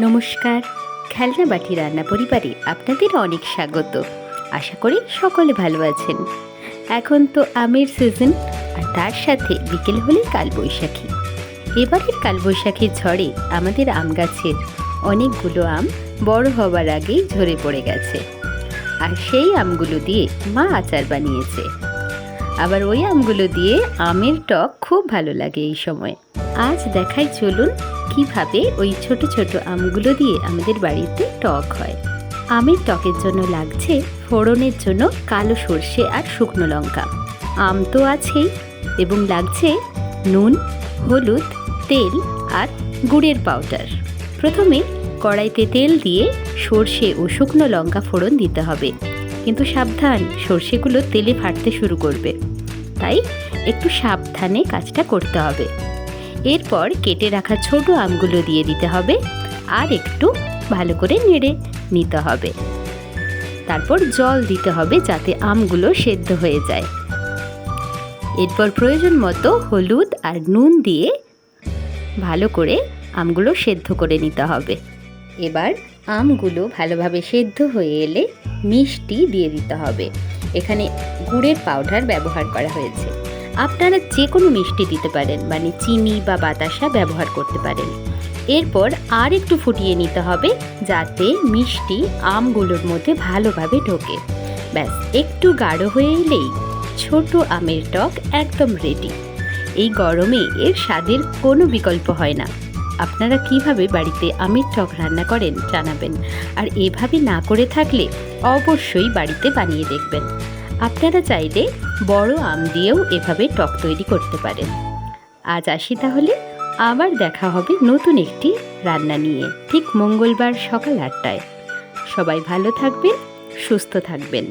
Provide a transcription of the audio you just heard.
নমস্কার। খেলনা বাটি রান্না পরিবারে আপনাদের অনেক স্বাগত। আশা করি সকলে ভালো আছেন। এখন তো আমের সিজন আর তার সাথে বিকেল হলে কালবৈশাখী। এবারের কালবৈশাখীর ঝড়ে আমাদের আম গাছের অনেকগুলো আম বড় হওয়ার আগেই ঝরে পড়ে গেছে। আর সেই আমগুলো দিয়ে মা আচার বানিয়েছে। আবার ওই আমগুলো দিয়ে আমের টক খুব ভালো লাগে এই সময়। আজ দেখাই চলুন কীভাবে ওই ছোট ছোট আমগুলো দিয়ে আমাদের বাড়িতে টক হয়। আমের টকের জন্য লাগছে ফোড়নের জন্য কালো সর্ষে আর শুকনো লঙ্কা। আম তো আছেই এবং লাগছে নুন, হলুদ, তেল আর গুড়ের পাউডার। প্রথমে কড়াইতে তেল দিয়ে সর্ষে ও শুকনো লঙ্কা ফোড়ন দিতে হবে। কিন্তু সাবধান, সর্ষেগুলো তেলে ফাটতে শুরু করবে। তাই একটু সাবধানে কাজটা করতে হবে। এরপর কেটে রাখা ছোট আমগুলো দিয়ে দিতে হবে আর একটু ভালো করে নেড়ে নিতে হবে। তারপর জল দিতে হবে যাতে আমগুলো সেদ্ধ হয়ে যায়। এরপর প্রয়োজন মতো হলুদ আর নুন দিয়ে ভালো করে আমগুলো সেদ্ধ করে নিতে হবে। এবার আমগুলো ভালোভাবে সেদ্ধ হয়ে এলে মিষ্টি দিয়ে দিতে হবে। এখানে গুড়ের পাউডার ব্যবহার করা হয়েছে। আপনারা যে কোনো মিষ্টি দিতে পারেন মানে চিনি বা বাতাসা ব্যবহার করতে পারেন। এরপর আর একটু ফুটিয়ে নিতে হবে যাতে মিষ্টি আমগুলোর মধ্যে ভালোভাবে ঢোকে। ব্যাস, একটু গাঢ় হয়ে এলেই ছোট আমের টক একদম রেডি এই গরমে এর স্বাদের কোনো বিকল্প হয় না। আপনারা কীভাবে বাড়িতে আমের টক রান্না করেন জানাবেন। আর এভাবে না করে থাকলে অবশ্যই বাড়িতে বানিয়ে দেখবেন। আপনারা চাইলে বড় আম দিয়েও এভাবে টক তৈরি করতে পারেন। আজ আসি তাহলে, আবার দেখা হবে নতুন একটি রান্না নিয়ে। ঠিক মঙ্গলবার সকাল আটটায়। সবাই ভালো থাকবেন, সুস্থ থাকবেন।